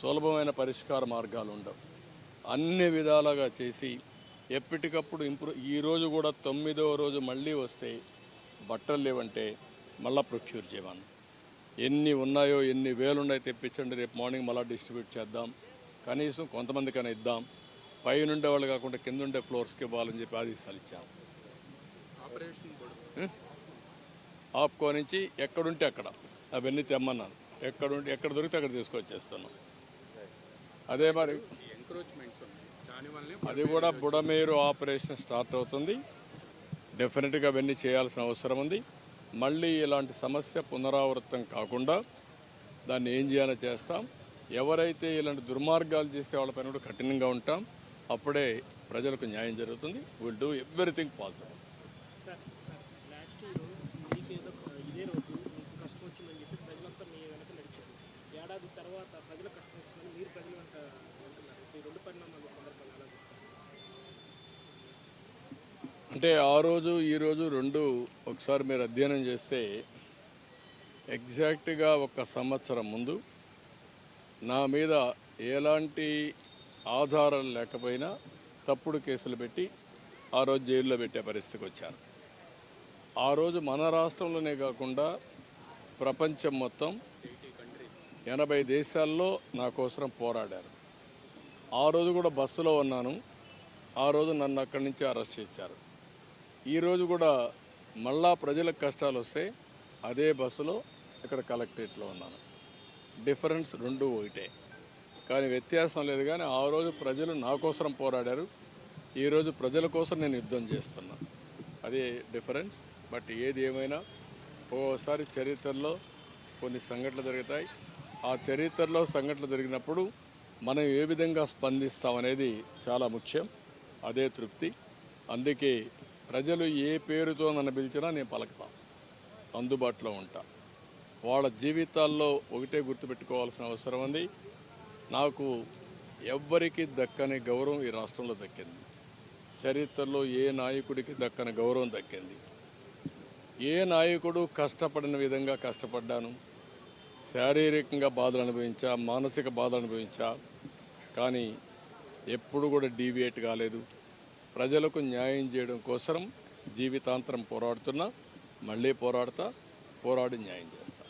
సులభమైన పరిష్కార మార్గాలు ఉండవు. అన్ని విధాలుగా చేసి ఎప్పటికప్పుడు ఇంప్రూవ్ ఈ రోజు కూడా తొమ్మిదవ రోజు మళ్ళీ వస్తే బట్టలు లేవంటే మళ్ళా ప్రొక్యూర్ చేయమని. ఎన్ని ఉన్నాయో ఎన్ని వేలు ఉన్నాయో తెప్పించండి. రేపు మార్నింగ్ మళ్ళీ డిస్ట్రిబ్యూట్ చేద్దాం. కనీసం కొంతమందికైనా ఇద్దాం. పైన ఉండే వాళ్ళు కాకుండా కింద ఉండే ఫ్లోర్స్కి ఇవ్వాలని చెప్పి ఆదేశాలు ఇచ్చాం. ఆప్కో నుంచి ఎక్కడుంటే అక్కడ. అవన్నీ తెమ్మన్నాను. ఎక్కడుంటే ఎక్కడ దొరికితే అక్కడ తీసుకొచ్చేస్తున్నాం అదే మరి. అది కూడా బుడమేరు ఆపరేషన్ స్టార్ట్ అవుతుంది. డెఫినెట్గా అవన్నీ చేయాల్సిన అవసరం ఉంది. మళ్ళీ ఇలాంటి సమస్య పునరావృతం కాకుండా దాన్ని ఏం చేయాలో చేస్తాం. ఎవరైతే ఇలాంటి దుర్మార్గాలు చేసే వాళ్ళపైన కూడా కఠినంగా ఉంటాం. అప్పుడే ప్రజలకు న్యాయం జరుగుతుంది. విల్ డూ ఎవ్రీథింగ్ పాసిబుల్ ఏడాది తర్వాత ప్రజల కష్టం వచ్చిందని మీరు ప్రజలు వెంట వెళ్తున్నారు ఈ రెండు పరిణామాలు సందర్భంగా అంటే ఆ రోజు ఈరోజు రెండు ఒకసారి మీరు అధ్యయనం చేస్తే ఎగ్జాక్ట్గా ఒక సంవత్సరం ముందు నా మీద ఎలాంటి ఆధారాలు లేకపోయినా తప్పుడు కేసులు పెట్టి ఆ రోజు జైల్లో పెట్టే పరిస్థితికి వచ్చాను ఆ రోజు మన రాష్ట్రంలోనే కాకుండా ప్రపంచం మొత్తం ఎనభై దేశాల్లో నా కోసం పోరాడారు. ఆ రోజు కూడా బస్సులో ఉన్నాను. ఆ రోజు నన్ను అక్కడి నుంచి అరెస్ట్ చేశారు. ఈరోజు కూడా మళ్ళా ప్రజలకు కష్టాలు వస్తే అదే బస్సులో ఇక్కడ కలెక్టరేట్లో ఉన్నాను. డిఫరెన్స్ రెండు ఒకటే. కానీ వ్యత్యాసం లేదు కానీ ఆ రోజు ప్రజలు నా కోసం పోరాడారు. ఈరోజు ప్రజల కోసం నేను యుద్ధం చేస్తున్నా. అదే డిఫరెన్స్. బట్ ఏది ఏమైనా ఒక్కోసారి చరిత్రలో కొన్ని సంఘటనలు జరుగుతాయి. ఆ చరిత్రలో సంఘటనలు జరిగినప్పుడు మనం ఏ విధంగా స్పందిస్తామనేది చాలా ముఖ్యం అదే తృప్తి. అందుకే ప్రజలు ఏ పేరుతో నన్ను పిలిచినా నేను పలకతా అందుబాటులో ఉంటా. వాళ్ళ జీవితాల్లో ఒకటే గుర్తుపెట్టుకోవాల్సిన అవసరం ఉంది. నాకు ఎవ్వరికి దక్కని గౌరవం ఈ రాష్ట్రంలో దక్కింది. చరిత్రలో ఏ నాయకుడికి దక్కని గౌరవం దక్కింది? ఏ నాయకుడు కష్టపడిన విధంగా కష్టపడ్డాను? శారీరకంగా బాధలు అనుభవించా మానసిక బాధలు అనుభవించా కానీ ఎప్పుడు కూడా డీవియేట్ కాలేదు. ప్రజలకు న్యాయం చేయడం కోసం జీవితాంతరం పోరాడుతున్నా మళ్ళీ పోరాడతా పోరాడి న్యాయం చేస్తా.